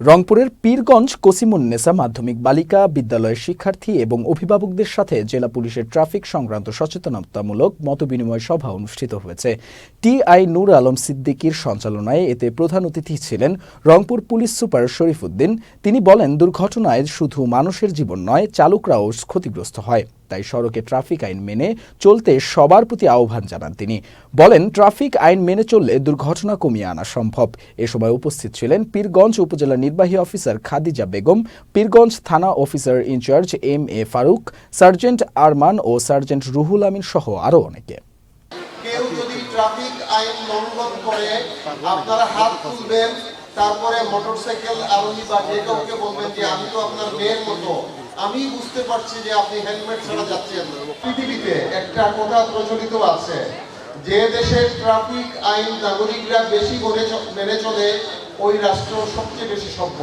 রংপুরের পীরগঞ্জ কসিমুন্নেসা মাধ্যমিক বালিকা বিদ্যালয়ের শিক্ষার্থী এবং অভিভাবকদের সাথে জেলা পুলিশের ট্রাফিক সংক্রান্ত সচেতনতামূলক মতবিনিময় সভা অনুষ্ঠিত হয়েছে। টিআই নূর আলম সিদ্দিকীর সঞ্চালনায় এতে প্রধান অতিথি ছিলেন রংপুর পুলিশ সুপার শরীফুদ্দিন। তিনি বলেন, দুর্ঘটনায় শুধু মানুষের জীবন নয়, চালকরাও ক্ষতিগ্রস্ত হয়। তাই সড়কে ট্রাফিক আইন মেনে চলতে সবার প্রতি আহ্বান জানান তিনি। বলেন, ট্রাফিক আইন মেনে চললে দুর্ঘটনা কমিয়ে আনা সম্ভব। এ সময় উপস্থিত ছিলেন পীরগঞ্জ উপজেলা নির্বাহী অফিসার খাদিজা বেগম, পীরগঞ্জ থানা officer in charge M A Faruk, sergeant Arman O sergeant Ruhul Amin সহ আরও অনেকে। কেউ যদি ট্রাফিক আইন লঙ্ঘন করে, আপনারা হাত তুলবেন, তারপরে মোটরসাইকেল আরোহী বা যে কাউকে বলবেন যে, আমি তো আপনার মেয়ের মতো। আমি বুঝতে পারছি যে আপনি হেলমেট ছাড়া যাচ্ছেন পৃথিবীতে একটা কথা প্রচলিত আছে যে দেশের ট্রাফিক আইন নাগরিকরা বেশি মেনে চলে ওই রাষ্ট্র সবচেয়ে বেশি সভ্য।